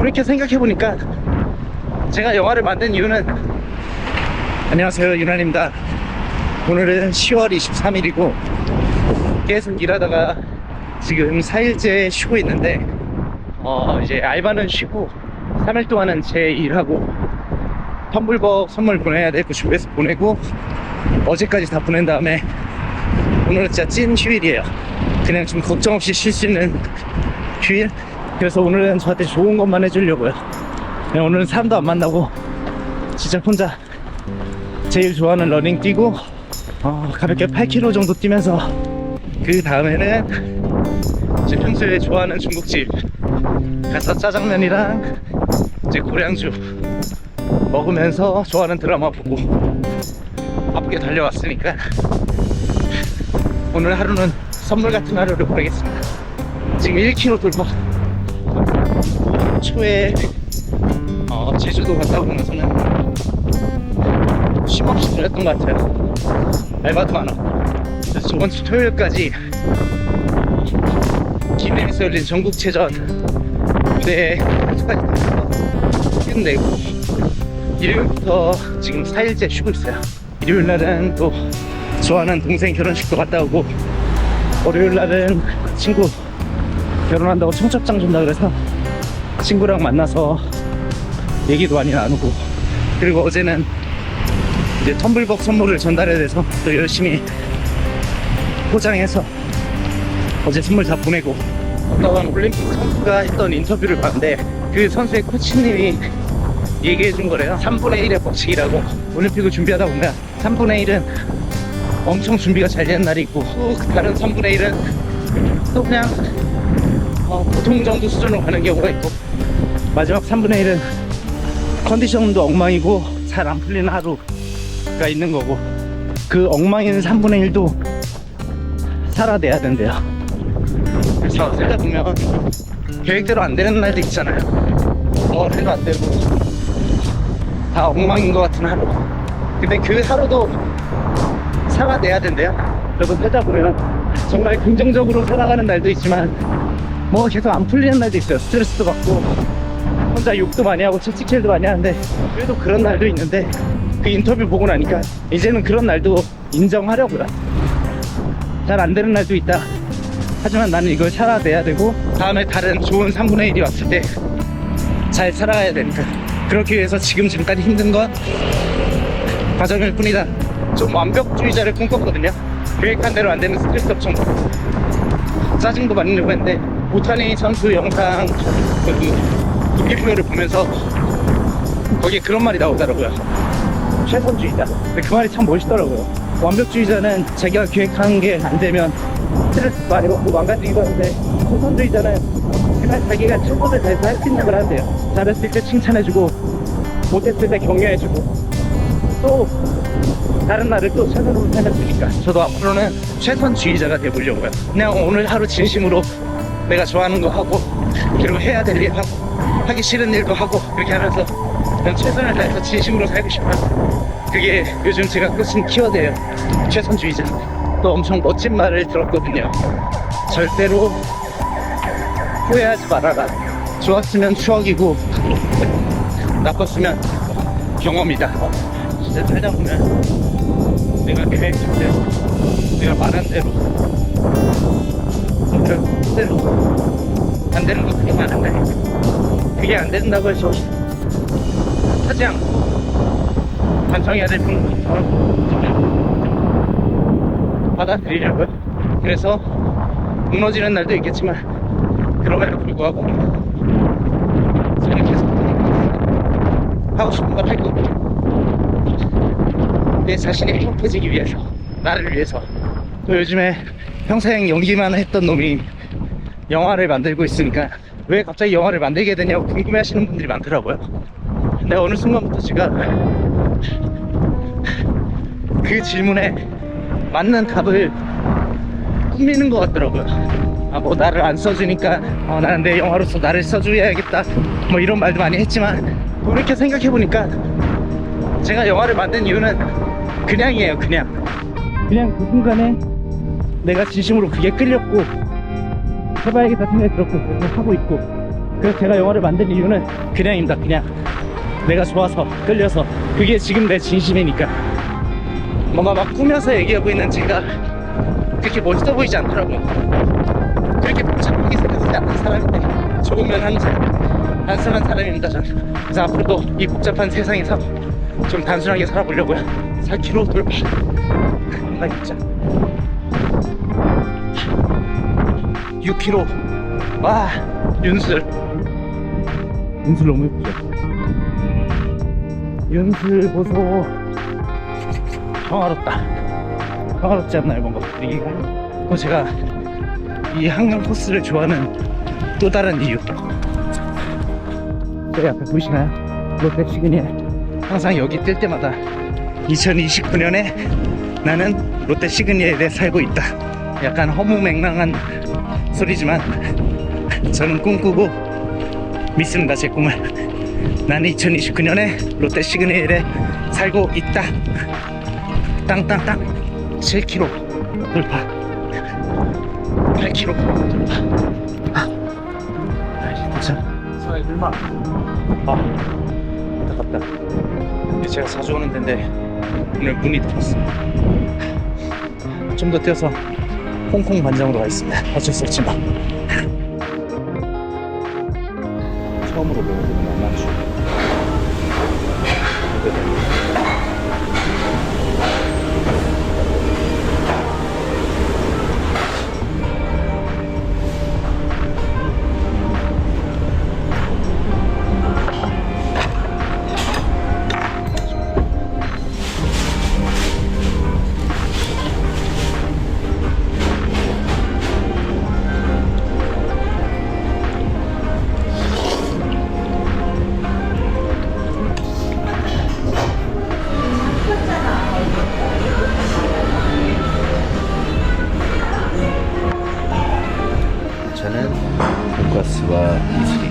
돌이켜 생각해보니까 제가 영화를 만든 이유는 안녕하세요 유난입니다. 오늘은 10월 23일이고 계속 일하다가 지금 4일째 쉬고 있는데 어 이제 알바는 쉬고 3일 동안은 제 일하고 텀블벅 선물 보내야 될거 준비해서 보내고 어제까지 다 보낸 다음에 오늘은 진짜 찐 휴일이에요. 그냥 좀 걱정 없이 쉴 수 있는 휴일 그래서 오늘은 저한테 좋은 것만 해주려고요. 그냥 오늘은 사람도 안 만나고 진짜 혼자 제일 좋아하는 러닝 뛰고 어, 가볍게 8km 정도 뛰면서 그 다음에는 이제 평소에 좋아하는 중국집 가서 짜장면이랑 이제 고량주 먹으면서 좋아하는 드라마 보고 바쁘게 달려왔으니까 오늘 하루는 선물 같은 하루를 보내겠습니다. 지금 1km 돌파 초에 어, 제주도 갔다 오고 나서는 쉼 없이 들렸던 것 같아요. 알바도 많아 그래서 저번 주 토요일까지 기내에서 열린 전국체전 무대에 뛰어내고 일요일부터 지금 4일째 쉬고 있어요. 일요일 날은 또 좋아하는 동생 결혼식도 갔다 오고 월요일 날은 친구 결혼한다고 청첩장 준다 그래서 친구랑 만나서 얘기도 많이 나누고 그리고 어제는 이제 텀블벅 선물을 전달해야 돼서 또 열심히 포장해서 어제 선물 다 보내고 어떤 올림픽 선수가 했던 인터뷰를 봤는데 그 선수의 코치님이 얘기해 준 거래요. 3분의 1의 법칙이라고. 올림픽을 준비하다 보면 3분의 1은 엄청 준비가 잘 되는 날이 있고 또 다른 3분의 1은 또 그냥 어, 보통 정도 수준으로 가는 경우가 있고. 마지막 3분의 1은 컨디션도 엉망이고 잘 안 풀리는 하루가 있는 거고. 그 엉망인 3분의 1도 살아내야 된대요. 그래서 살다 보면 계획대로 안 되는 날도 있잖아요. 뭐 해도 안 되고. 다 엉망인 것 같은 하루. 근데 그 하루도 살아내야 된대요. 여러분 살다 보면 정말 긍정적으로 살아가는 날도 있지만 뭐 계속 안 풀리는 날도 있어요. 스트레스도 받고. 혼자 욕도 많이 하고 채찍질도 많이 하는데 그래도 그런 날도 있는데 그 인터뷰 보고 나니까 이제는 그런 날도 인정하려고요. 잘 안 되는 날도 있다. 하지만 나는 이걸 살아내야 되고 다음에 다른 좋은 3분의 1이 왔을 때 잘 살아가야 되니까 그렇기 위해서 지금 잠깐 힘든 건 과정일 뿐이다. 좀 완벽주의자를 꿈꿨거든요. 계획한 대로 안 되는 스트레스 엄청 짜증도 많이 내고 했는데 오타니 선수 영상 그 동기부여를 보면서 거기에 그런 말이 나오더라고요. 최선주의자 근데 그 말이 참 멋있더라고요. 완벽주의자는 자기가 계획한 게 안 되면 스트레스 많이 받고 망가지기도 하는데 최선주의자는 그냥 자기가 최선을 다해서 할 수 있는 걸 한대요. 잘했을 때 칭찬해주고 못했을 때 격려해주고 또 다른 날을 또 최선으로 살았으니까. 저도 앞으로는 최선주의자가 돼보려고요. 그냥 오늘 하루 진심으로 내가 좋아하는 거 하고 그리고 해야 될 일 하고 하기 싫은 일도 하고 그렇게 하면서 그냥 최선을 다해서 진심으로 살고 싶어요. 그게 요즘 제가 꽂힌 키워드예요. 최선주의자. 또 엄청 멋진 말을 들었거든요. 절대로 후회하지 말아라. 좋았으면 추억이고 나빴으면 경험이다. 진짜 살다 보면 내가 계획한 대로 내가 말한 대로 대로. 안 되는 거 되게 많은데 그게 안 된다고 해서 하지 않고 반성해야 될 부분이 있더라고 받아들이려고요 그래서 무너지는 날도 있겠지만 그럼에도 불구하고 저는 계속 하고 싶은 걸 할 거고 내 자신이 행복해지기 위해서 나를 위해서. 또 요즘에 평생 연기만 했던 놈이 영화를 만들고 있으니까 왜 갑자기 영화를 만들게 되냐고 궁금해 하시는 분들이 많더라고요. 근데 어느 순간부터 제가 그 질문에 맞는 답을 꾸미는 것 같더라고요. 아 뭐 나를 안 써주니까 어, 나는 내 영화로서 나를 써줘야겠다. 뭐 이런 말도 많이 했지만 돌이켜 생각해보니까 제가 영화를 만든 이유는 그냥이에요 그냥. 그냥 그 순간에 내가 진심으로 그게 끌렸고 해봐야겠다 생각이 들었고 그래서 하고 있고. 그래서 제가 영화를 만든 이유는 그냥입니다 그냥. 내가 좋아서 끌려서. 그게 지금 내 진심이니까. 뭔가 막 꾸며서 얘기하고 있는 제가 그렇게 멋있어 보이지 않더라고요. 그렇게 복잡하게 생각하지 않는 사람인데 좋으면 항상 단순한 사람입니다 저는. 그래서 앞으로도 이 복잡한 세상에서 좀 단순하게 살아보려고요. 4km 돌파 뭔가 진짜 6km 와 윤슬. 윤슬 너무 예쁘죠? 윤슬 보소. 평화롭다. 평화롭지 않나요 뭔가 분위기가 또 제가 이 한강 코스를 좋아하는 또 다른 이유. 저기 앞에 보이시나요? 롯데 시그니엘 항상 여기 뛸 때마다 2029년에 나는 롯데 시그니엘에 살고 있다. 약간 허무맹랑한 소리지만 저는 꿈꾸고 믿습니다 제 꿈을 나는 2029년에 롯데 시그니엘에 살고 있다. 땅땅땅. 7km 돌파. 8km 돌파. 아, 진짜. 서해 들마 아 안타깝다. 제가 자주 오는 데인데 오늘 문이 닫았어 좀더 뛰어서 홍콩 반장으로 가겠습니다. 어쩔 수 없지만. 처음으로 먹어보는 만만주 Kasva Isri.